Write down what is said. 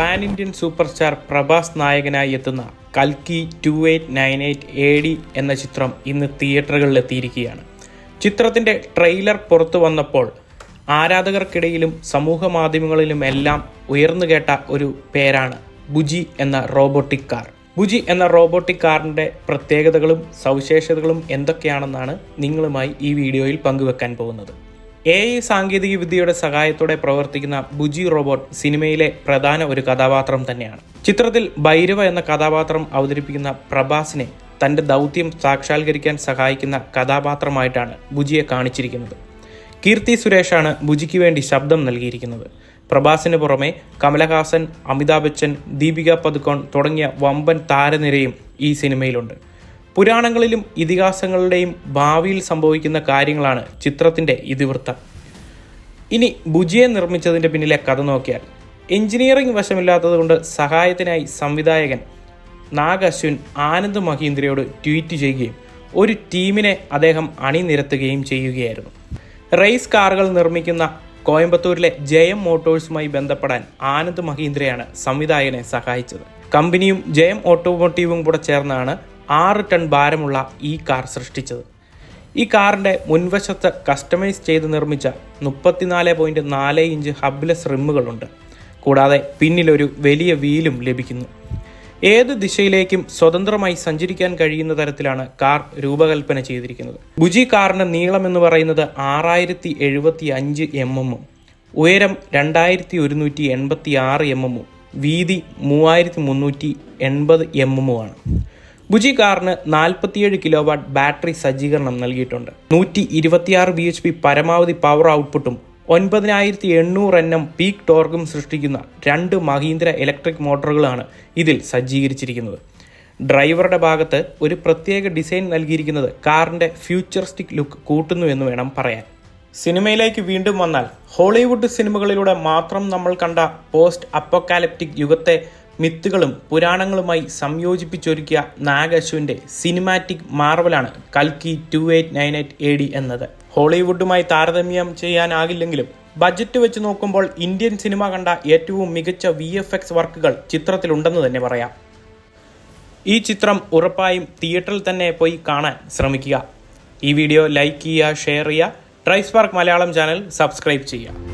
Pan Indian super star Prabhas നായകനായി എത്തുന്ന കൽക്കി two eight nine eight A D എന്ന ചിത്രം ഇന്ന് തിയേറ്ററുകളിൽ എത്തിയിരിക്കുകയാണ് ചിത്രത്തിന്റെ ട്രെയിലർ പുറത്തു വന്നപ്പോൾ ആരാധകർക്കിടയിലും സമൂഹ മാധ്യമങ്ങളിലും എല്ലാം ഉയർന്നു കേട്ട ഒരു പേരാണ് ബുജി എന്ന റോബോട്ടിക് കാർ. ബുജി എന്ന റോബോട്ടിക് കാറിന്റെ പ്രത്യേകതകളും സവിശേഷതകളും എന്തൊക്കെയാണെന്നാണ് നിങ്ങളുമായി ഈ വീഡിയോയിൽ പങ്കുവെക്കാൻ പോകുന്നത്. എ ഐ സാങ്കേതിക വിദ്യയുടെ സഹായത്തോടെ പ്രവർത്തിക്കുന്ന ബുജി റോബോട്ട് സിനിമയിലെ പ്രധാന ഒരു കഥാപാത്രം തന്നെയാണ്. ചിത്രത്തിൽ ഭൈരവ എന്ന കഥാപാത്രം അവതരിപ്പിക്കുന്ന പ്രഭാസിനെ തന്റെ ദൗത്യം സാക്ഷാത്കരിക്കാൻ സഹായിക്കുന്ന കഥാപാത്രമായിട്ടാണ് ബുജിയെ കാണിച്ചിരിക്കുന്നത്. കീർത്തി സുരേഷാണ് ബുജിക്ക് വേണ്ടി ശബ്ദം നൽകിയിരിക്കുന്നത്. പ്രഭാസിന് പുറമെ കമലഹാസൻ അമിതാഭ് ബച്ചൻ ദീപിക പദുക്കോൺ തുടങ്ങിയ വമ്പൻ താരനിരയും ഈ സിനിമയിലുണ്ട്. പുരാണങ്ങളിലും ഇതിഹാസങ്ങളുടെയും ഭാവിയിൽ സംഭവിക്കുന്ന കാര്യങ്ങളാണ് ചിത്രത്തിന്റെ ഇതിവൃത്തം. ഇനി ബുജിയെ നിർമ്മിച്ചതിന്റെ പിന്നിലെ കഥ നോക്കിയാൽ എഞ്ചിനീയറിംഗ് വശമില്ലാത്തതുകൊണ്ട് സഹായത്തിനായി സംവിധായകൻ നാഗ് അശ്വിൻ ആനന്ദ് മഹീന്ദ്രയോട് ട്വീറ്റ് ചെയ്യുകയും ഒരു ടീമിനെ അദ്ദേഹം അണിനിരത്തുകയും ചെയ്യുകയായിരുന്നു. റേസ് കാറുകൾ നിർമ്മിക്കുന്ന കോയമ്പത്തൂരിലെ ജയം മോട്ടോഴ്സുമായി ബന്ധപ്പെടാൻ ആനന്ദ് മഹീന്ദ്രയാണ് സംവിധായകനെ സഹായിച്ചത്. കമ്പനിയും ജയം ഓട്ടോമോട്ടീവും കൂടെ ചേർന്നാണ് ആറ് ടൺ ഭാരമുള്ള ഈ കാർ സൃഷ്ടിച്ചത്. ഈ കാറിന്റെ മുൻവശത്ത് കസ്റ്റമൈസ് ചെയ്ത് നിർമ്മിച്ച മുപ്പത്തിനാല് പോയിന്റ് നാല് ഇഞ്ച് ഹബ്ലെസ് റിമ്മുകളുണ്ട്. കൂടാതെ പിന്നിലൊരു വലിയ വീലും ലഭിക്കുന്നു. ഏത് ദിശയിലേക്കും സ്വതന്ത്രമായി സഞ്ചരിക്കാൻ കഴിയുന്ന തരത്തിലാണ് കാർ രൂപകൽപ്പന ചെയ്തിരിക്കുന്നത്. ബുജി കാറിന്റെ നീളം എന്ന് പറയുന്നത് ആറായിരത്തി എഴുപത്തി അഞ്ച് എം എമ്മും ഉയരം രണ്ടായിരത്തി ഒരുന്നൂറ്റി എൺപത്തി ആറ് എം എമ്മും വീതി മൂവായിരത്തി മുന്നൂറ്റി എൺപത് എം എമ്മുമാണ് ബുജി കാറിന് നാൽപ്പത്തിയേഴ് കിലോ വാട്ട് ബാറ്ററി സജ്ജീകരണം നൽകിയിട്ടുണ്ട്. നൂറ്റി ഇരുപത്തിയാറ് ബി എച്ച് പി പരമാവധി പവർ ഔട്ട്പുട്ടും ഒൻപതിനായിരത്തി എണ്ണൂറ് എൻ എം പീക്ക് ടോർഗും സൃഷ്ടിക്കുന്ന രണ്ട് മഹീന്ദ്ര ഇലക്ട്രിക് മോട്ടോറുകളാണ് ഇതിൽ സജ്ജീകരിച്ചിരിക്കുന്നത്. ഡ്രൈവറുടെ ഭാഗത്ത് ഒരു പ്രത്യേക ഡിസൈൻ നൽകിയിരിക്കുന്നത് കാറിന്റെ ഫ്യൂച്ചറിസ്റ്റിക് ലുക്ക് കൂട്ടുന്നു എന്ന് വേണം പറയാൻ. സിനിമയിലേക്ക് വീണ്ടും വന്നാൽ ഹോളിവുഡ് സിനിമകളിലൂടെ മാത്രം നമ്മൾ കണ്ട പോസ്റ്റ് അപ്പോക്കാലിപ്റ്റിക് യുഗത്തെ മിത്തുകളും പുരാണങ്ങളുമായി സംയോജിപ്പിച്ചൊരുക്കിയ നാഗശുവിന്റെ സിനിമാറ്റിക് മാർവലാണ് കൽക്കി two eight nine eight A D എന്നത്. ഹോളിവുഡുമായി താരതമ്യം ചെയ്യാനാകില്ലെങ്കിലും ബജറ്റ് വെച്ച് നോക്കുമ്പോൾ ഇന്ത്യൻ സിനിമ കണ്ട ഏറ്റവും മികച്ച വി എഫ് എക്സ് വർക്കുകൾ ചിത്രത്തിലുണ്ടെന്ന് തന്നെ പറയാം. ഈ ചിത്രം ഉറപ്പായും തിയേറ്ററിൽ തന്നെ പോയി കാണാൻ ശ്രമിക്കുക. ഈ വീഡിയോ ലൈക്ക് ചെയ്യുക ഷെയർ ചെയ്യുക. ട്രൈസ്പാർക്ക് മലയാളം ചാനൽ സബ്സ്ക്രൈബ് ചെയ്യുക.